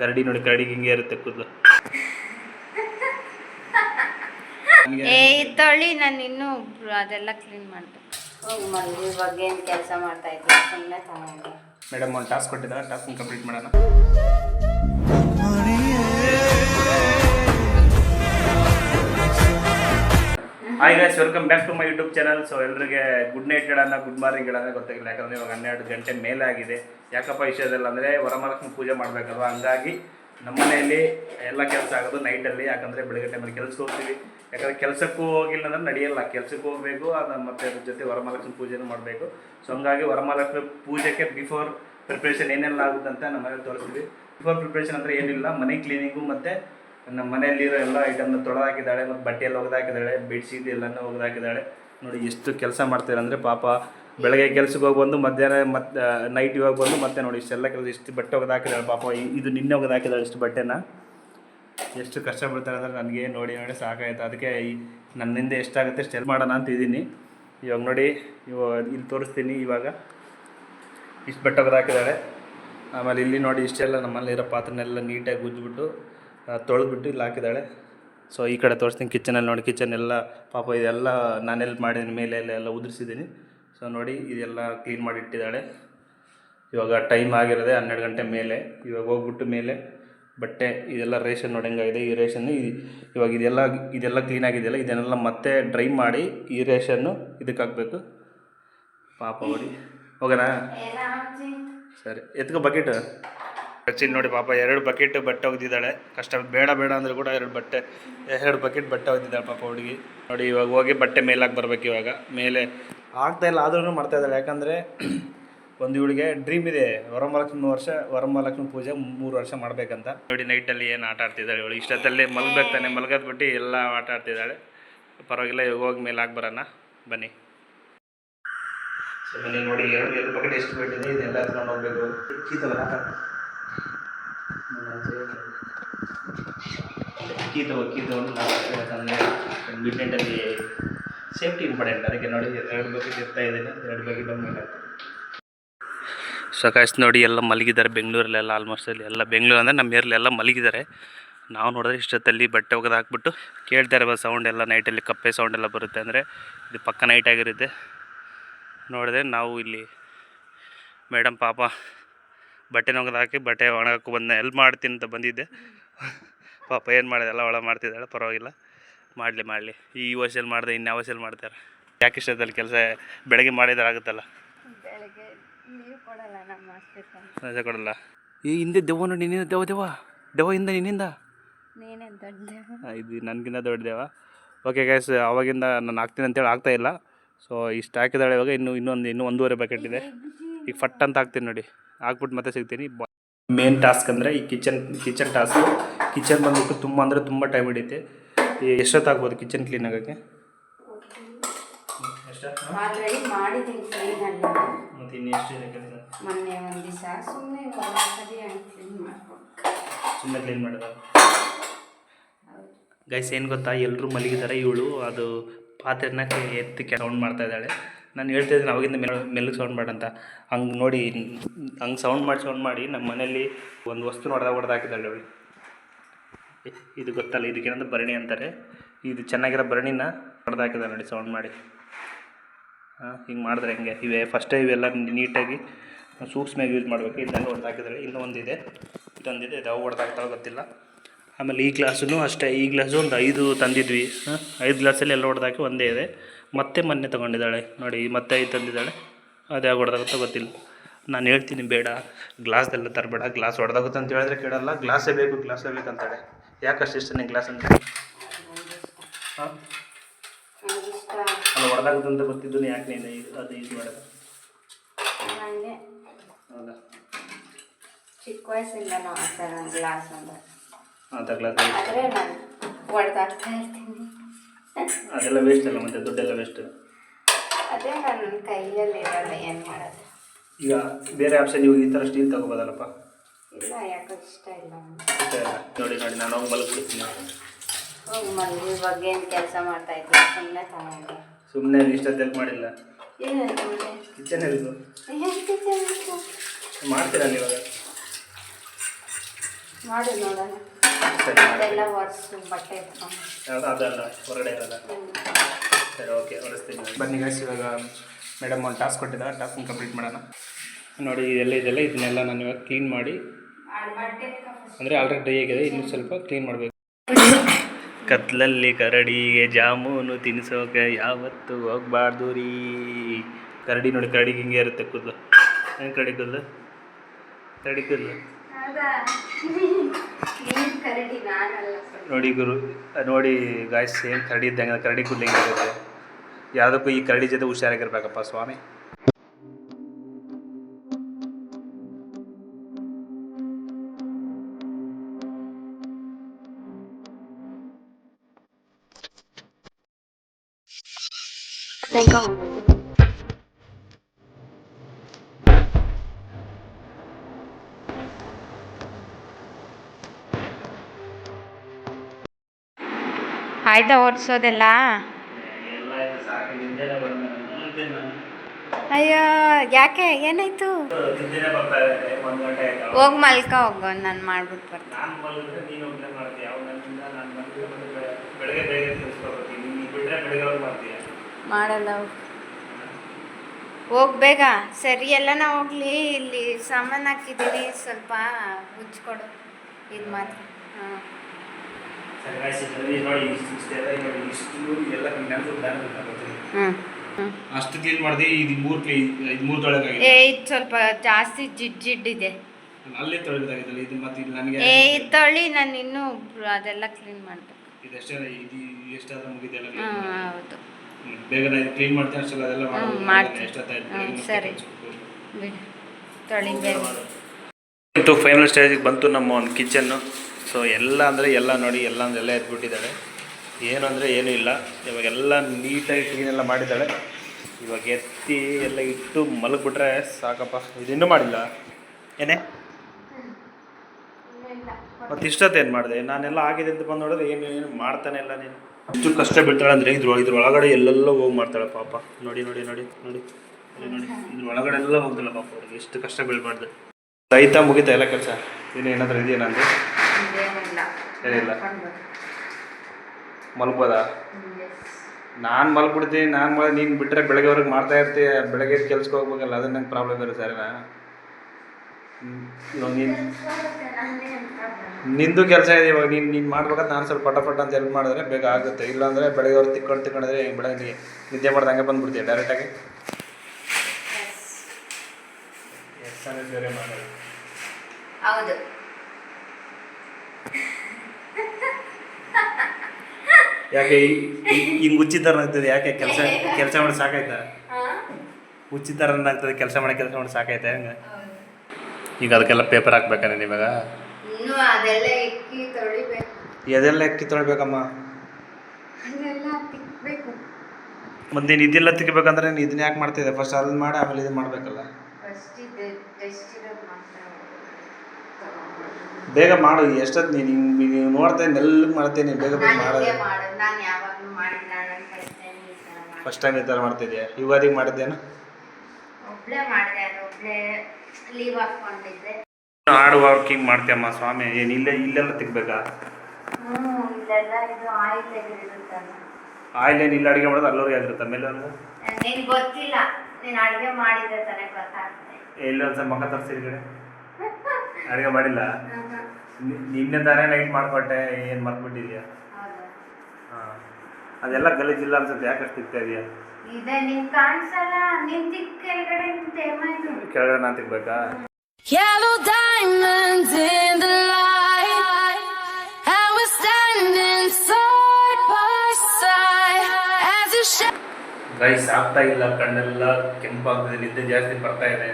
ಕರಡಿ ನೋಡಿ ಕರಡಿಗೆ ಹಿಂಗೆ ಇರುತ್ತೆ ಕೂದಲು. ಏ ತೊಳಿ ನಾನು ಇನ್ನೂ ಅದೆಲ್ಲ ಕ್ಲೀನ್ ಮಾಡ್ಬೇಕು ಹೋಗಿ ಮಲ್ಗಿ ಬಗ್ಗೆ ಏನು ಕೆಲಸ ಮಾಡ್ತಾ ಇದ್ದೀನಿ ಸುಮ್ಮನೆ ತಗೊಂಡೆ. ಮೇಡಮ್ ಒಂದು ಟಾಸ್ಕ್ ಕೊಟ್ಟಿದ್ದಾರೆ ಟಾಸ್ಕ್ ಕಂಪ್ಲೀಟ್ ಮಾಡೋಣ. Hi guys welcome back to my YouTube channel so ಎಲ್ಲರಿಗೆ ಗುಡ್ ನೈಟ್ ಹೇಳೋಣ ಗುಡ್ ಮಾರ್ನಿಂಗ್ ಹೇಳೋಣ ಗೊತ್ತಾಗಿಲ್ಲ. ಯಾಕಂದ್ರೆ ಇವಾಗ ಹನ್ನೆರಡು ಗಂಟೆ ಮೇಲೆ ಆಗಿದೆ ಯಾಕಪ್ಪ ವಿಷಯದಲ್ಲಿ ಅಂದರೆ ವರಮಹಾಲಕ್ಷ್ಮಿ ಪೂಜೆ ಮಾಡಬೇಕಲ್ವ? ಹಂಗಾಗಿ ನಮ್ಮ ಮನೆಯಲ್ಲಿ ಎಲ್ಲ ಕೆಲಸ ಆಗೋದು ನೈಟಲ್ಲಿ ಯಾಕಂದರೆ ಬೆಳಗ್ಗೆ ಟೈಮಲ್ಲಿ ಕೆಲ್ಸಕ್ಕೆ ಹೋಗ್ತೀವಿ. ಯಾಕಂದರೆ ಕೆಲಸಕ್ಕೂ ಹೋಗಿಲ್ಲ ಅಂದ್ರೆ ನಡೆಯಲ್ಲ. ಕೆಲಸಕ್ಕೆ ಹೋಗಬೇಕು, ಅದು ಮತ್ತೆ ಅದ್ರ ಜೊತೆ ವರಮಹಾಲಕ್ಷ್ಮಿ ಪೂಜೆನೂ ಮಾಡಬೇಕು. ಸೊ ಹಂಗಾಗಿ ವರಮಹಾಲಕ್ಷ್ಮಿ ಪೂಜೆಗೆ ಬಿಫೋರ್ ಪ್ರಿಪ್ರೇಷನ್ ಏನೆಲ್ಲ ಆಗುತ್ತೆ ಅಂತ ನಮ್ಮ ಮನೇಲಿ ತೋರಿಸ್ತೀವಿ. ಬಿಫೋರ್ ಪ್ರಿಪ್ರೇಷನ್ ಅಂದರೆ ಏನಿಲ್ಲ, ಮನೆ ಕ್ಲೀನಿಂಗು ಮತ್ತು ನಮ್ಮ ಮನೆಯಲ್ಲಿರೋ ಎಲ್ಲ ಐಟಮ್ನ ತೊಳೆದಾಕಿದ್ದಾಳೆ ಮತ್ತು ಬಟ್ಟೆಯಲ್ಲಿ ಒಗೆದಾಕಿದ್ದಾಳೆ ಬೆಡ್ಶೀಟ್ ಎಲ್ಲನೂ ಒಗೆದಾಕಿದ್ದಾಳೆ. ನೋಡಿ ಎಷ್ಟು ಕೆಲಸ ಮಾಡ್ತಾರೆ ಪಾಪ ಬೆಳಗ್ಗೆ ಕೆಲಸಕ್ಕೆ ಹೋಗಿ ಮಧ್ಯಾಹ್ನ ಮತ್ತೆ ನೈಟ್ ಇವಾಗ ಬಂದು ಮತ್ತೆ ನೋಡಿ ಇಷ್ಟೆಲ್ಲ ಕೆಲಸ ಇಷ್ಟು ಬಟ್ಟೆ ಒಗೆದಾಕಿದ್ದಾಳೆ. ಪಾಪ ಇದು ನಿನ್ನೆ ಒಗೆದಾಕಿದ್ದಾಳೆ ಇಷ್ಟು ಬಟ್ಟೆನ. ಎಷ್ಟು ಕಷ್ಟ ಬೀಳ್ತಾರೆ ಅಂದರೆ ನನಗೆ ನೋಡಿ ನೋಡಿ ಸಾಕಾಯ್ತು. ಅದಕ್ಕೆ ನನ್ನಿಂದ ಎಷ್ಟಾಗುತ್ತೆ ಹೆಲ್ಪ್ ಮಾಡೋಣ ಅಂತ ಇದ್ದೀನಿ. ಇವಾಗ ನೋಡಿ ಇವಾಗ ಇಲ್ಲಿ ತೋರಿಸ್ತೀನಿ ಇವಾಗ. ಇಷ್ಟು ಬಟ್ಟೆ ಒಗೆದಾಕಿದ್ದಾಳೆ. ಆಮೇಲೆ ಇಲ್ಲಿ ನೋಡಿ ಇಷ್ಟೆಲ್ಲ ನಮ್ಮಲ್ಲಿರೋ ಪಾತ್ರನೆಲ್ಲ ನೀಟಾಗಿ ಉಜ್ಜಿಬಿಟ್ಟು ತೊಳೆದ್ಬಿಟ್ಟು ಇಲ್ಲಿ ಹಾಕಿದ್ದಾಳೆ. ಸೊ ಈ ಕಡೆ ತೋರಿಸ್ತೀನಿ ಕಿಚನಲ್ಲಿ ನೋಡಿ ಕಿಚನ್ ಎಲ್ಲ ಪಾಪ ಇದೆಲ್ಲ ನಾನೆಲ್ಲಿ ಮಾಡಿದ ಮೇಲೆ ಎಲ್ಲ ಎಲ್ಲ ಉದುರಿಸಿದ್ದೀನಿ. ಸೊ ನೋಡಿ ಇದೆಲ್ಲ ಕ್ಲೀನ್ ಮಾಡಿ ಇಟ್ಟಿದ್ದಾಳೆ. ಇವಾಗ ಟೈಮ್ ಆಗಿರೋದೆ ಹನ್ನೆರಡು ಗಂಟೆ ಮೇಲೆ. ಇವಾಗ ಹೋಗ್ಬಿಟ್ಟು ಮೇಲೆ ಬಟ್ಟೆ ಇದೆಲ್ಲ ರೇಷನ್ ನೋಡಿ ಹೆಂಗಾಗಿದೆ ಈ ರೇಷನ್ನು ಇವಾಗ ಇದೆಲ್ಲ ಇದೆಲ್ಲ ಕ್ಲೀನ್ ಆಗಿದೆಯಲ್ಲ ಇದನ್ನೆಲ್ಲ ಮತ್ತೆ ಡ್ರೈ ಮಾಡಿ ಈ ರೇಷನ್ನು ಇದಕ್ಕೆ ಹಾಕಬೇಕು. ಪಾಪ ನೋಡಿ. ಹೋಗೋಣ? ಸರಿ. ಎತ್ಕೋ ಬಕೆಟ್ ಹಚ್ಚಿಲ್ ನೋಡಿ ಪಾಪ ಎರಡು ಬಕೆಟ್ ಬಟ್ಟೆ ಒಗ್ದಿದ್ದಾಳೆ. ಕಷ್ಟ, ಬೇಡ ಬೇಡ ಅಂದ್ರೆ ಕೂಡ ಎರಡು ಬಟ್ಟೆ, ಎರಡು ಬಕೆಟ್ ಬಟ್ಟೆ ಒಗ್ದಿದ್ದಾಳೆ ಪಾಪ ಹುಡುಗಿ. ನೋಡಿ ಇವಾಗ ಹೋಗಿ ಬಟ್ಟೆ ಮೇಲಾಗಿ ಬರ್ಬೇಕು ಇವಾಗ. ಮೇಲೆ ಆಗ್ತಾ ಇಲ್ಲ ಆದ್ರೂ ಮಾಡ್ತಾ ಇದ್ದಾಳೆ. ಯಾಕಂದರೆ ಒಂದು ಇವಳಿಗೆ ಡ್ರೀಮ್ ಇದೆ. ವರಮಹಾಲಕ್ಷ್ಮಿ ವರ್ಷ, ವರಮಹಾಲಕ್ಷ್ಮಿ ಪೂಜೆ ಮೂರು ವರ್ಷ ಮಾಡ್ಬೇಕಂತ. ನೋಡಿ ನೈಟಲ್ಲಿ ಏನು ಆಟ ಆಡ್ತಿದ್ದಾಳೆ ಇವಳು. ಇಷ್ಟದಲ್ಲಿ ಮಲ್ಬೇಕು ತಾನೆ ಬಿಟ್ಟು ಎಲ್ಲ ಆಟ ಆಡ್ತಿದ್ದಾಳೆ. ಪರವಾಗಿಲ್ಲ, ಇವಾಗ ಹೋಗಿ ಮೇಲೆ ಆಗಿ ಬರೋಣ. ಬನ್ನಿ. ಸೊ ಬನ್ನಿ ನೋಡಿ, ಎರಡು ಎರಡು ಬಕೆಟ್ ಎಷ್ಟು ಬಿಟ್ಟಿದೆ ಇದೆಲ್ಲ ಎತ್ಕೊಂಡು ಹೋಗ್ಬೇಕು. ಚೀತಲ್ಲ ಕೀ ತಗೋ ಅಕ್ಕಿ ತಗೊಂಡು ಸೇಫ್ಟಿ ಇಂಪಾರ್ಟೆಂಟ್ ಅದಕ್ಕೆ ನೋಡಿ, ಎರಡು ಬಗ್ಗೆ ಇರ್ತಾ ಇದ್ದೀನಿ ಎರಡು ಬಗ್ಗೆ ಮೇಲೆ ಸೊ ನೋಡಿ, ಎಲ್ಲ ಮಲಗಿದ್ದಾರೆ. ಬೆಂಗಳೂರಲ್ಲೆಲ್ಲ ಆಲ್ಮೋಸ್ಟ್ ಅಲ್ಲಿ ಎಲ್ಲ ಬೆಂಗಳೂರು ಅಂದರೆ ನಮ್ಮ ಎಲ್ಲ ಮಲಗಿದ್ದಾರೆ. ನಾವು ನೋಡಿದ್ರೆ ಇಷ್ಟೊತ್ತಲ್ಲಿ ಬಟ್ಟೆ ಒಗೆದು ಹಾಕ್ಬಿಟ್ಟು ಕೇಳ್ತಾ ಇರೋ ಸೌಂಡ್ ಎಲ್ಲ ನೈಟಲ್ಲಿ ಕಪ್ಪೆ ಸೌಂಡ್ ಎಲ್ಲ ಬರುತ್ತೆ ಅಂದರೆ. ಇದು ಪಕ್ಕ ನೈಟ್ ಆಗಿರುತ್ತೆ. ನೋಡಿದ್ರೆ ನಾವು ಇಲ್ಲಿ ಮೇಡಮ್ ಪಾಪ ಬಟ್ಟೆ ಒಗೆದು ಹಾಕಿ ಬಟ್ಟೆ ಒಣಗಕ್ಕೆ ಬಂದ ಎಲ್ಲಿ ಮಾಡ್ತೀನಿ ಅಂತ ಬಂದಿದ್ದೆ. ಪಾಪ ಏನು ಮಾಡಿದೆ? ಎಲ್ಲ ಒಳ ಮಾಡ್ತಿದ್ದಾಳೆ. ಪರವಾಗಿಲ್ಲ. ಮಾಡಲಿ ಮಾಡಲಿ. ಈ ವರ್ಷದಲ್ಲಿ ಮಾಡಿದೆ ಇನ್ಯಾವ ವರ್ಷದಲ್ಲಿ ಮಾಡ್ತಾರೆ? ಯಾಕೆ ಇಷ್ಟದಲ್ಲಿ ಕೆಲಸ ಬೆಳಗ್ಗೆ ಮಾಡಿದ್ರೆ ಆಗುತ್ತಲ್ಲ? ರಜೆ ಕೊಡಲ್ಲ. ಈ ಹಿಂದೆ ದೆವ್ವ ನೋಡಿ ನಿನ್ನಿಂದ ದೆವ್ವ ದೆವ್ವ? ದೆವ್ವ ಹಿಂದೆ ನಿನ್ನಿಂದ? ಇದು ನನಗಿಂತ ದೊಡ್ಡ ದೇವ ಓಕೆ ಗ್ಯಾಸ್ ಅವಾಗಿಂದ ನಾನು ಹಾಕ್ತೀನಿ ಅಂತೇಳಿ ಆಗ್ತಾ ಇಲ್ಲ. ಸೊ ಇಷ್ಟು ಹಾಕಿದಾಳೆ ಇವಾಗ. ಇನ್ನೂ ಇನ್ನೊಂದು ಇನ್ನೂ ಒಂದೂವರೆ ಬಕೆಟ್ ಇದೆ. ಈಗ ಫಟ್ ಅಂತ ಹಾಕ್ತೀನಿ ನೋಡಿ. ಹಾಕ್ಬಿಟ್ಟು ಮತ್ತೆ ಸಿಗ್ತೀನಿ. ಮೇನ್ ಟಾಸ್ಕ್ ಅಂದರೆ ಈ ಕಿಚನ್ ಕಿಚನ್ ಟಾಸ್ಕ್ ಕಿಚನ್ ಬಂದ್ಬಿಟ್ಟು ತುಂಬ ಅಂದರೆ ತುಂಬ ಟೈಮ್ ಹಿಡಿಯುತ್ತೆ. ಈ ಎಷ್ಟೊತ್ತು ಆಗ್ಬೋದು ಕಿಚನ್ ಕ್ಲೀನ್ ಆಗೋಕ್ಕೆ? ಸುಮ್ಮನೆ ಕ್ಲೀನ್ ಮಾಡೋದು? ಗೈಸ್ ಏನು ಗೊತ್ತಾ? ಎಲ್ಲರೂ ಮಲಗಿದ್ದಾರೆ ಇವಳು ಅದು ಪಾತ್ರೆನ ಎತ್ತಿ ಸೌಂಡ್ ಮಾಡ್ತಾ ಇದ್ದಾಳೆ. ನಾನು ಹೇಳ್ತಾ ಇದ್ದೀನಿ, ಅವಾಗಿಂದ ಮೆಲ್ ಸೌಂಡ್ ಮಾಡಂತ ಹಂಗೆ ನೋಡಿ, ಹಂಗೆ ಸೌಂಡ್ ಮಾಡಿ ಸೌಂಡ್ ಮಾಡಿ ನಮ್ಮ ಮನೆಯಲ್ಲಿ ಒಂದು ವಸ್ತು ಹೊಡೆದ ಹೊಡೆದು ಹಾಕಿದ್ದಾಳೆ ಅವಳು. ಇದು ಗೊತ್ತಲ್ಲ ಇದಕ್ಕೇನಂದ್ರೆ ಭರಣಿ ಅಂತಾರೆ. ಇದು ಚೆನ್ನಾಗಿರೋ ಭರಣಿನ ಹೊಡೆದು ನೋಡಿ ಸೌಂಡ್ ಮಾಡಿ. ಹಾಂ, ಹಿಂಗೆ ಮಾಡಿದ್ರೆ ಹೆಂಗೆ? ಇವೆ ಫಸ್ಟೇ ಇವೆಲ್ಲ ನೀಟಾಗಿ ಸೂಕ್ಷ್ಮಾಗಿ ಯೂಸ್ ಮಾಡಬೇಕು. ಇದನ್ನು ಹೊಡೆದು ಹಾಕಿದ್ದಾಳೆ ಇನ್ನೂ ಒಂದಿದೆ ಇದೊಂದಿದೆ ಇದು ಯಾವ ಹೊಡೆದು ಗೊತ್ತಿಲ್ಲ. ಆಮೇಲೆ ಈ ಗ್ಲಾಸೂ ಅಷ್ಟೇ ಈ ಗ್ಲಾಸು ಒಂದು ಐದು ತಂದಿದ್ವಿ. ಹಾಂ? ಐದು ಗ್ಲಾಸಲ್ಲಿ ಎಲ್ಲ ಹೊಡೆದಾಕಿ ಒಂದೇ ಇದೆ. ಮತ್ತೆ ಮೊನ್ನೆ ತೊಗೊಂಡಿದ್ದಾಳೆ. ನೋಡಿ ಮತ್ತೆ ಐದು ತಂದಿದ್ದಾಳೆ. ಅದು ಯಾವ ಹೊಡೆದಾಗುತ್ತೋ ಗೊತ್ತಿಲ್ಲ. ನಾನು ಹೇಳ್ತೀನಿ ಬೇಡ. ಗ್ಲಾಸ್ದೆಲ್ಲ ತರಬೇಡ. ಗ್ಲಾಸ್ ಹೊಡೆದಾಗುತ್ತೆ ಅಂತ ಹೇಳಿದ್ರೆ ಕೇಳಲ್ಲ. ಗ್ಲಾಸೇ ಬೇಕು ಗ್ಲಾಸೇ ಬೇಕಂತಾಳೆ. ಯಾಕಷ್ಟು ಇಷ್ಟ ನಿಂಗೆ ಗ್ಲಾಸ್ ಅಂತ? ಹಾಂ? ಅಲ್ಲ ಹೊಡೆದಾಗುತ್ತೆ ಅಂತ ಗೊತ್ತಿದ್ದು ಯಾಕೆ ನೀನು ಇದು ಅದು ಇದು ಮಾಡೋದು? ಹೌದಾ? ಚಿಕ್ಕ ವಯಸ್ಸಿಂದ ಥರ ಗ್ಲಾಸ್ ಒಂದು ಹೊಡೆದಾಗ್ತಾ ಇರ್ತೀನಿ. ಅದೆಲ್ಲ ವೇಸ್ಟ್ ಅಲ್ಲ ಮತ್ತೆ ದುಡ್ಡೆಲ್ಲ ವೇಸ್ಟ್ ಅದೇ ನನ್ನ ಕೈಯಲ್ಲಿ ಇರಲ್ಲ ಏನು ಮಾಡೋದು? ಈಗ ಬೇರೆ ಆಪ್ಷನ್ ನೀವು ಈ ಥರ ಸ್ಟೀಲ್ ತಗೋಬೋದಲ್ಲಪ್ಪ? ಇಲ್ಲ ಯಾಕೋ ಇಷ್ಟ ಇಲ್ಲ ನೋಡಿ ನೋಡಿ ನಾನು ಹೋಗಿ ಮಲಗ್ಬಿಡ್ತೀನಿ ಹೋಗಿ ಮಲ್ಗಿ ಬಗ್ಗೆ ಏನು ಕೆಲಸ ಮಾಡ್ತಾ ಇದ್ದೀನಿ ಸುಮ್ಮನೆ ತಗೊಂಡೆ. ಸುಮ್ಮನೆ ಇಷ್ಟೊತ್ತು ಹೆಲ್ಪ್ ಮಾಡಿಲ್ಲ? ಕಿಚನ್ ಎಲ್ಲಿದು ಮಾಡ್ತೀರಲ್ಲ ಇವಾಗ ಮಾಡಿ ನೋಡೋಣ. ಸರಿ. ಅದೆಲ್ಲ ಒರೆಸು ಬಟ್ಟೆ ಎತ್ಕೊಂಡು ಯಾವ್ದು ಅದಲ್ಲ ಹೊರಗಡೆ ಇರಲ್ಲ. ಸರಿ ಓಕೆ ಹೊರಸ್ತೀನಿ ಬನ್ನಿ ಗೈಸ್ ಇವಾಗ ಮೇಡಮ್ ಒಂದು ಟಾಸ್ಕ್ ಕೊಟ್ಟಿದ್ದಾರೆ ಟಾಸ್ಕ್ನ ಕಂಪ್ಲೀಟ್ ಮಾಡೋಣ. ನೋಡಿ ಇದೆಲ್ಲ ಇದೆಲ್ಲ ಇದನ್ನೆಲ್ಲ ನಾನು ಇವಾಗ ಕ್ಲೀನ್ ಮಾಡಿ ಬಟ್ಟೆ ಅಂದರೆ ಆಲ್ರೆಡಿ ಡ್ರೈ ಆಗಿದೆ ಇನ್ನು ಸ್ವಲ್ಪ ಕ್ಲೀನ್ ಮಾಡಬೇಕು. ಕತ್ಲಲ್ಲಿ ಕರಡಿಗೆ ಜಾಮೂನು ತಿನ್ನಿಸೋಕೆ ಯಾವತ್ತು ಹೋಗ್ಬಾರ್ದು ರೀ. ಕರಡಿ ನೋಡಿ ಕರಡಿಗೆ ಹಿಂಗೆ ಇರುತ್ತೆ ಕೂದಲು. ಏನು ಕರಡಿ ಕೂದಲು? ಕರಡಿ ಕೂದಲು. ನೋಡಿ ಗುರು ನೋಡಿ ಗಾಯ್ಸ್ ಸೇಮ್ ಕರಡಿ ಇದ್ದಂಗೆ ಕರಡಿ ಕೂದಲು ಹೆಂಗಿರುತ್ತೆ ಯಾವುದಕ್ಕೂ ಈ ಕರಡಿ ಜೊತೆ ಹುಷಾರಾಗಿರ್ಬೇಕಪ್ಪ ಸ್ವಾಮಿ. ಆಯ್ತಾ ಓಡಿಸೋದೆಲ್ಲ ಅಯ್ಯೋ ಯಾಕೆ ಏನಾಯ್ತು? ಹೋಗಿ ಮಲ್ಕ ಹೋಗೋ ನಾನು ಮಾಡ್ಬಿಟ್ಟು ಬರ್ತೀನಿ. ಮಾಡಲ್ಲ ಹೋಗ್. ಬೇಗ ಸರಿ ಎಲ್ಲನ ಹೋಗ್ಲಿ ಇಲ್ಲಿ ಸಾಮಾನು ಹಾಕಿದ್ದೀನಿ ಸ್ವಲ್ಪ ಮುಚ್ಕೊಡು ಇದು ಮಾತ್ರ. ಹಾಂ. ಇದ್ರಲ್ಲಿ ನೋಡಿ ಇಷ್ಟು ಇಷ್ಟೆಲ್ಲ ನೋಡಿ ಇಷ್ಟು ಎಲ್ಲ ನೆನಪು ಅಷ್ಟು ಕ್ಲೀನ್ ಮಾಡಿದೆ ಇದು ಮೂರು ಕ್ಲೀನ್ ಇದು ಮೂರು ಏ ತೊಳೆದಾಗಿದೆ ಇದು ಸ್ವಲ್ಪ ಜಾಸ್ತಿ ಜಿಡ್ ಇದೆ. ಅಲ್ಲೇ ತೊಳೆದಾಗಿದ್ದಲ್ಲ ಇದು ಮತ್ತೆ ಇದು ನನಗೆ ಏ ಇದು ತೊಳಿ ನಾನು ಇನ್ನೂ ಅದೆಲ್ಲ ಕ್ಲೀನ್ ಮಾಡಬೇಕು. ಇದಷ್ಟೇ ಇದು ಎಷ್ಟಾದ್ರೂ ಮುಗಿದೆಲ್ಲ ಹೌದು. ಬೇಗ ನಾನು ಇದು ಕ್ಲೀನ್ ಮಾಡ್ತೀನಿ ಅಷ್ಟೆಲ್ಲ ಅದೆಲ್ಲ ಮಾಡ್ತೀನಿ. ಮತ್ತೆ ಸರಿ. ತೊಳಿ ಬೇಗ ಇದು ಫೈನಲ್ ಸ್ಟೇಜಿಗೆ ಬಂತು ನಮ್ಮ ಒಂದು ಕಿಚನ್ನು ಸೊ ಎಲ್ಲ ಅಂದರೆ ಎಲ್ಲ ನೋಡಿ, ಎಲ್ಲ ಅಂದರೆ ಎಲ್ಲ ಎದ್ಬಿಟ್ಟಿದ್ದಾಳೆ ಏನು ಅಂದರೆ ಏನೂ ಇಲ್ಲ. ಇವಾಗ ಎಲ್ಲ ನೀಟಾಗಿ ಕ್ಲೀನ್ ಎಲ್ಲ ಮಾಡಿದ್ದಾಳೆ. ಇವಾಗ ಎತ್ತಿ ಎಲ್ಲ ಇಟ್ಟು ಮಲಗಿಬಿಟ್ರೆ ಸಾಕಪ್ಪ. ಇದಿನ್ನೂ ಮಾಡಿಲ್ಲ. ಏನೇ? ಮತ್ತು ಇಷ್ಟೊತ್ತೇನು ಮಾಡಿದೆ? ನಾನೆಲ್ಲ ಆಗಿದೆ ಅಂತ ಬಂದು ನೋಡಿದ್ರೆ ಏನು ಏನು ಮಾಡ್ತಾನೆ ಇಲ್ಲ ನೀನು. ಇಷ್ಟು ಕಷ್ಟ ಬೀಳ್ತಾಳೆ ಅಂದರೆ ಇದ್ರ ಒಳಗಡೆ ಎಲ್ಲೆಲ್ಲ ಹೋಗಿ ಮಾಡ್ತಾಳೆ ಪಾಪ. ನೋಡಿ ನೋಡಿ ನೋಡಿ ನೋಡಿ. ನೋಡಿ. ಇದ್ರ ಒಳಗಡೆ ಎಲ್ಲ ಹೋಗ್ತಾಳೆ ಪಾಪ ಅವ್ರಿಗೆ ಎಷ್ಟು ಕಷ್ಟ ಬೀಳ್ಬಾರ್ದು. ರೈತ ಮುಗಿತಾ ಎಲ್ಲ ಕೆಲಸ? ಏನು ಏನಾದರೂ ಇದೆಯಾ ಇದೇನಿಲ್ಲ ಏನಿಲ್ಲ. ಮಲ್ಬೋದಾ ನಾನು ಮಲ್ಬಿಡ್ತೀನಿ ನಾನು ಮಾಡಿ ನೀನು ಬಿಟ್ಟರೆ ಬೆಳಗ್ಗೆವರೆಗೆ ಮಾಡ್ತಾ ಇರ್ತೀಯ ಬೆಳಗ್ಗೆ ಕೆಲ್ಸಕ್ಕೆ ಹೋಗ್ಬೇಕಲ್ಲ ಅದು ನಂಗೆ ಪ್ರಾಬ್ಲಮ್ ಇರೋ ಸರಿನಾ. ನೀನು ನಿಂದು ಕೆಲಸ ಇದೆ ಇವಾಗ ನೀನು ನೀನು ಮಾಡ್ಬೇಕಂತ ನಾನು ಸ್ವಲ್ಪ ಪಟ ಪಟ ಅಂತ ಹೆಲ್ಪ್ ಮಾಡಿದ್ರೆ ಬೇಗ ಆಗುತ್ತೆ. ಇಲ್ಲಾಂದರೆ ಬೆಳಗ್ಗೆ ಅವ್ರು ತಿಕ್ಕೊಂಡು ತಿಕ್ಕೊಂಡಿದ್ರೆ ಹೆಂಗೆ ಬೆಳಗ್ಗೆ ನಿದ್ದೆ ಮಾಡ್ದೆ ಹಂಗೆ ಬಂದ್ಬಿಡ್ತೀಯ ಡೈರೆಕ್ಟಾಗಿ ಹೌದು. ಯಾಕೆ ಹಿಂಗೆ ಹುಚ್ಚಿ ಥರ ಆಗ್ತದೆ? ಯಾಕೆ ಕೆಲಸ ಕೆಲಸ ಮಾಡಿ ಸಾಕಾಯ್ತಾ? ಹುಚ್ಚಿ ಥರ ಆಗ್ತದೆ ಕೆಲಸ ಮಾಡಿ ಕೆಲಸ ಮಾಡಿ ಸಾಕಾಯ್ತಾ ಹೆಂಗೆ? ಈಗ ಅದಕ್ಕೆಲ್ಲ ಪೇಪರ್ ಹಾಕ್ಬೇಕಾನೆ ತೊಳಿಬೇಕು. ಎದೆಲ್ಲ ಎಕ್ಕಿ ತೊಳಿಬೇಕಮ್ಮ. ಮುಂದೆ ನೀನು ಇದೆಲ್ಲ ತಿಕ್ಕಬೇಕಂದ್ರೆ ನೀನು ಇದನ್ನ ಯಾಕೆ ಮಾಡ್ತಿದ್ದೆ? ಫಸ್ಟ್ ಅದನ್ನ ಮಾಡಿ ಆಮೇಲೆ ಇದನ್ನ ಮಾಡಬೇಕಲ್ಲ ಫಸ್ಟ್ ಇದು ಟೆಸ್ಟ್ ಇರೋದು ಮಾತ್ರ ತಗೊಂಡ್ಬಿಡು. ಬೇಗ ಮಾಡು ಎಷ್ಟೊತ್ತು ನೀನು ಹಿಂಗೆ ನೀವು ನೋಡ್ತೇನೆ ಮೆಲ್ಲಗೆ ಮಾಡ್ತೇನೆ ಬೇಗ ಬೇಗ ನನ್ನ ಫಸ್ಟ್ ಟೈಮ್ ಈ ಥರ ಮಾಡ್ತಿದ್ಯಾ? ಯುಗಾದಿಗೆ ಮಾಡಿದ್ದೇನು? ಹಾರ್ಡ್ ವರ್ಕಿಂಗ್ ಮಾಡ್ತೀಯಮ್ಮ ಸ್ವಾಮಿ ಏನು ಇಲ್ಲೇ ಇಲ್ಲೆಲ್ಲ ತಿಕ್ಬೇಕಾ? ಹ್ಞೂ ಇಲ್ಲೆಲ್ಲ ಇದು ಆಯಿಲ್ ಏನು ಇಲ್ಲ ಅಡುಗೆ ಮಾಡೋದು ಅಲ್ಲೋರಿಗೆ ಆಗಿರುತ್ತೆ ಆಮೇಲೆ ಗೊತ್ತಿಲ್ಲ ನೀನು ಅಡುಗೆ ಮಾಡಿದ್ರೆ ತಾನೇ ಗೊತ್ತಾಗ್ತದೆ ಎಲ್ಲ ಮಗ ಮಕ್ಕ ತರಿಸಿದ ಕಡೆ ಅಡುಗೆ ಮಾಡಿಲ್ಲ? ನಿನ್ನೆ ತಾನೇ ನೈಟ್ ಮಾಡಿಕೊಟ್ಟೆ ಏನು ಮರ್ತ್ಬಿಟ್ಟಿದ್ಯಾ? ಹಾಂ. ಅದೆಲ್ಲ ಗಲೀಜಿಲ್ಲ ಅನ್ಸುತ್ತೆ ಯಾಕೆ ಅಷ್ಟು ತಿಕ್ತಾ ಇದೆಯಾ? ಇದೆ ನಿಂಗೆ ಕಾಣಿಸಲ್ಲ ನಿನ್ ದಿಕ್ ಕೆಳಗಡೆ ನಿಂತ ಕೆಳಗಡೆ ನಾನು ತಿಕ್ಬೇಕಾ? Yellow diamonds in the light, and we're standing side by side as you shine. ಆಗ್ತಾ ಇಲ್ಲ ಕಣ್ಣೆಲ್ಲ ಕೆಂಪಾಗ್ತದೆ ನಿದ್ದೆ ಜಾಸ್ತಿ ಬರ್ತಾ ಇದೆ.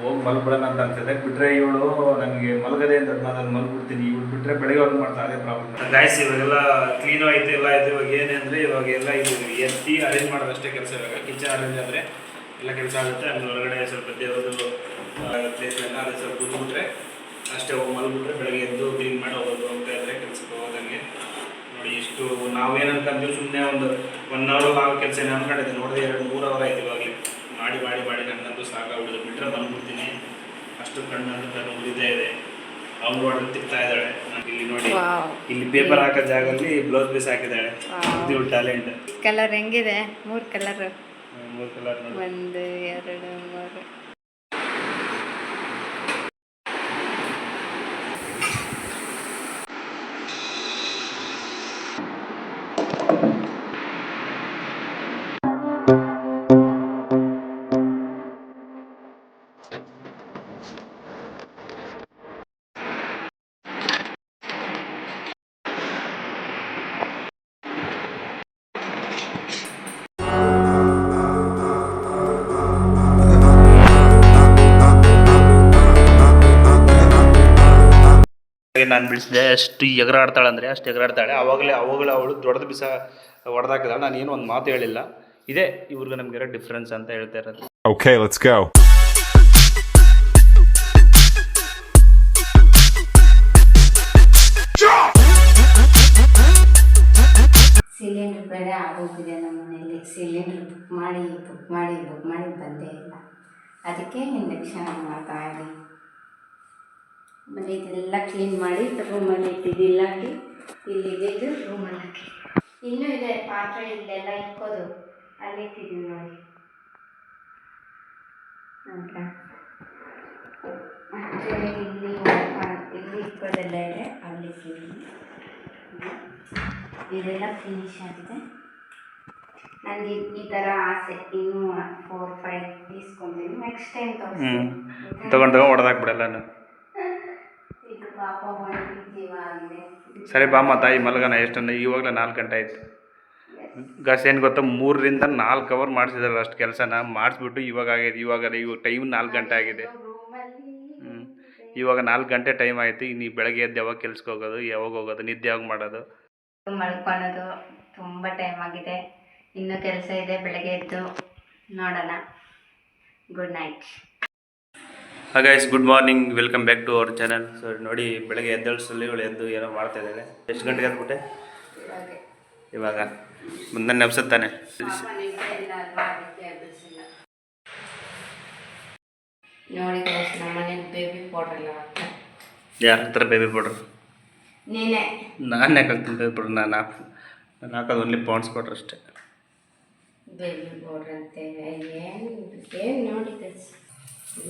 ಹೋಗಿ ಮಲ್ಬಿಡೋಣ ಅಂತ ಅನ್ಸುತ್ತೆ. ಬಿಟ್ಟರೆ ಇವಳು ನನಗೆ ಮಲಗದೆ ಅಂತ ನಾನು ಮಲ್ಬಿಡ್ತೀನಿ. ಇವಳು ಬಿಟ್ಟರೆ ಬೆಳಗ್ಗೆ ಅವ್ರು ಮಾಡ್ತಾ ಅದೇ ಪ್ರಾಬ್ಲಮ್ ಗಾಯ್ಸ್ ಇವಾಗೆಲ್ಲ ಕ್ಲೀನ್ ಐತೆ ಎಲ್ಲ ಐತೆ ಇವಾಗ ಏನಂದರೆ ಇವಾಗ ಎಲ್ಲ ಇದು ಎತ್ತಿ ಅರೇಂಜ್ ಮಾಡೋದಷ್ಟೇ ಕೆಲಸ ಇವಾಗ. ಕಿಚನ್ ಅರೇಂಜ್ ಆದರೆ ಎಲ್ಲ ಕೆಲಸ ಆಗುತ್ತೆ. ಅಲ್ಲಿ ಹೊರಗಡೆ ಸ್ವಲ್ಪ ದೇವರದ್ದು ಪ್ಲೇಸ್ ಎಲ್ಲ ಅದೇ ಸ್ವಲ್ಪ ಕೂತ್ಬಿಟ್ರೆ ಅಷ್ಟೇ ಹೋಗಿ ಮಲ್ಬಿಟ್ರೆ ಬೆಳಗ್ಗೆ ಎದ್ದು ಕ್ಲೀನ್ ಮಾಡಿ ಹೋಗೋದು ಅಂತ ಇದ್ರೆ ಕೆಲಸಕ್ಕೆ ಹೋಗೋದಂಗೆ. ನೋಡಿ, ಇಷ್ಟು ನಾವೇನು ಅಂದ್ರೆ ಸುಮ್ಮನೆ ಒಂದು ಒನ್ ಅವರ್ ಆಗೋ ಕೆಲಸ ಏನು ಅನ್ಕೊಂಡಿದ್ದೆ ನೋಡಿದ್ರೆ ಎರಡು ಮೂರು ಅವರ್ ಆಯ್ತು ಇವಾಗಲೇ. ಮಾಡಿ ಮಾಡಿ ಮಾಡಿ ನನಗಂತೂ ಸಾಕಾಗ್ಬಿಡೋದು ಬಿಟ್ಟರೆ ಬಂದ್ಬಿಡ್ತೀನಿ. ಅಷ್ಟು ಕಣ್ಣು ಕಣ್ಣು ಉರಿತಾ ಇದೆ. ಅವ್ಳು ನೋಡಿದ್ರೆ ತಿಕ್ತಾ ಇದ್ದಾಳೆ. ಇಲ್ಲಿ ನೋಡಿ. ಇಲ್ಲಿ ಪೇಪರ್ ಹಾಕೋ ಜಾಗದಲ್ಲಿ ಬ್ಲೌಸ್ ಪೀಸ್ ಹಾಕಿದ್ದಾಳೆ. ಇದು ಟ್ಯಾಲೆಂಟ್ ಕಲರ್ ಹೆಂಗಿದೆ? ಮೂರು ಕಲರ್ ಮೂರು ಕಲರ್ ಒಂದು ಎರಡು ಮೂರು. ನಾನು ಬಿಡಿಸಿದೆ ಅಷ್ಟು ಎಗರಾಡ್ತಾಳೆ ಅಂದರೆ ಅಷ್ಟು ಎಗರಾಡ್ತಾಳೆ. ಆವಾಗಲೇ ಅವಾಗಲೇ ಅವಳು ದೊಡ್ಡದು ಬಿಸ ಹೊಡೆದಾಕಿದಾಳೆ ನಾನು ಏನು ಒಂದು ಮಾತು ಹೇಳಿಲ್ಲ. ಇದೇ ಇವ್ರಿಗೆ ನಮಗಿರೋ ಡಿಫ್ರೆನ್ಸ್ ಅಂತ ಹೇಳ್ತಾ ಇರೋದು. ಓಕೆ ಲೆಟ್ಸ್ ಗೋ ಸಿಲಿಂಡ್ರ್ ಬೇರೆ ಆಗೋಗಿದೆ ನಮ್ಮ ಮನೆಯಲ್ಲಿ. ಸಿಲಿಂಡ್ರ್ ಬುಕ್ ಮಾಡಿ ಬುಕ್ ಮಾಡಿ ಬುಕ್ ಮಾಡಿ ಬಂದೇ ಇಲ್ಲ. ಅದಕ್ಕೆ ಇಂಡಕ್ಷನ್ ಮಾಡ್ತಾ ಇದ್ದೀನಿ ಆಮೇಲೆ ಇದೆಲ್ಲ ಕ್ಲೀನ್ ಮಾಡಿ ರೂಮಲ್ಲಿ ಇಟ್ಟಿದ್ದಿಲ್ಲ ಹಾಕಿ ಇಲ್ಲಿದ್ದು ರೂಮಲ್ಲಿ ಹಾಕಿ ಇನ್ನೂ ಇದೆ ಪಾತ್ರೆ, ಇಲ್ಲೆಲ್ಲ ಇಕ್ಕೋದು ಅಲ್ಲಿ ಇಟ್ಟಿದ್ದೀವಿ ನೋಡಿ. ನೋಡ್ರಾ? ಇಲ್ಲಿ ಇಲ್ಲಿ ಇಟ್ಕೋದೆಲ್ಲ ಇದೆ, ಅಲ್ಲಿ ಇಟ್ಟಿದ್ದೀನಿ. ಇದೆಲ್ಲ ಫಿನಿಶ್ ಆಗಿದೆ. ನನಗೆ ಈ ಥರ ಆಸೆ, ಇನ್ನೂ ಫೋರ್ ಫೈವ್ ಇಸ್ಕೊಂತೀನಿ. ನೆಕ್ಸ್ಟ್ ಟೈಮ್ ತಗೊಂಡು ತಗೊಂಡು ಹೊಡೆದಾಕ್ಬಿಡಲ್ಲ ನಾನು ಇದು ಪಾಪ ಒಂದು ಜೀವ ಆಗಿದೆ ಸರಿ ಬಾಮ್ಮ, ತಾಯಿ ಮಲಗನ ಎಷ್ಟನ್ನ ಇವಾಗಲೇ ನಾಲ್ಕು ಗಂಟೆ ಆಯಿತು. ಗಸ್, ಏನು ಗೊತ್ತಾ, ಮೂರರಿಂದ ನಾಲ್ಕು ಅವರ್ ಮಾಡಿಸಿದಾರೆ ಅಷ್ಟು ಕೆಲಸನ. ಮಾಡಿಸ್ಬಿಟ್ಟು ಇವಾಗ ಆಗಿದೆ, ಇವಾಗ ಇವಾಗ ಟೈಮ್ ನಾಲ್ಕು ಗಂಟೆ ಆಗಿದೆ. ಇವಾಗ ನಾಲ್ಕು ಗಂಟೆ ಟೈಮ್ ಆಯಿತು ನೀ ಬೆಳಗ್ಗೆ ಎದ್ದು ಯಾವಾಗ ಕೆಲ್ಸಕ್ಕೆ ಹೋಗೋದು, ಯಾವಾಗ ಹೋಗೋದು, ನಿದ್ದೆ ಯಾವಾಗ ಮಾಡೋದು? ಮಲ್ಕೊಳ್ಳೋದು ತುಂಬ ಟೈಮ್ ಆಗಿದೆ. ಇನ್ನೂ ಕೆಲಸ ಇದೆ, ಬೆಳಗ್ಗೆ ಎದ್ದು ನೋಡೋಣ. Good night hi guys good morning welcome back to our channel so ನೋಡಿ ಬೆಳಗ್ಗೆ ಎದ್ದೇಳಿಸಲ್ಲಿ ಇವಳು ಎದ್ದು ಏನೋ ಮಾಡ್ತಾ ಇದ್ದಾಳೆ. ಎಷ್ಟು ಗಂಟೆಗೆ ಅದ್ಬಿಟ್ಟೆ ಇವಾಗ ಮುಂದೆ ನೆಪ್ಸುತ್ತಾನೆ ನೋಡಿ ಬೇಬಿ ಪೌಡರ್ ಯಾರ ಹತ್ರ ಬೇಬಿ ಪೌಡ್ರ್ ನೀನೇ. ನಾನು ಯಾಕೆ ಹಾಕ್ತೀನಿ ಬೇಬಿ ಪೌಡ್ರ್ ನಾನು ಹಾಕ್ ನಾನು ಹಾಕೋದು ಓನ್ಲಿ ಪಾಂಡ್ಸ್ ಪೌಡ್ರ್ ಅಷ್ಟೇ. ಬೇಬಿ ಪೌಡ್ರ್ ಅಂತ. ಏನು.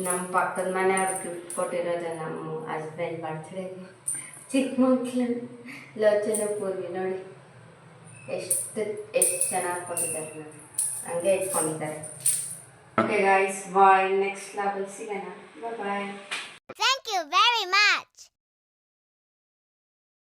ನಮ್ಮ ಪಕ್ಕದ ಮನೆಯವ್ರು ಗಿಫ್ಟ್ ಕೊಟ್ಟಿರೋದು ನಮ್ಮ ಹಸ್ಬೆಂಡ್ ಬರ್ತ್ಡೇ ಚಿಕ್ಕ ಮಕ್ಕಳು ಲೋಚನ ಪೂರ್ವಿ ನೋಡಿ. ಎಷ್ಟು ಎಷ್ಟು ಚೆನ್ನಾಗಿ ಕೊಟ್ಟಿದ್ದಾರೆ ನೋಡಿ. ಹಂಗೆ ಇಟ್ಕೊಂಡಿದ್ದಾರೆ. ಓಕೆ ಗಾಯ್ಸ್ ಬಾಯ್ ನೆಕ್ಸ್ಟ್ ಲಾಬಲ್ ಸಿಗೋಣ. Bye thank you very much.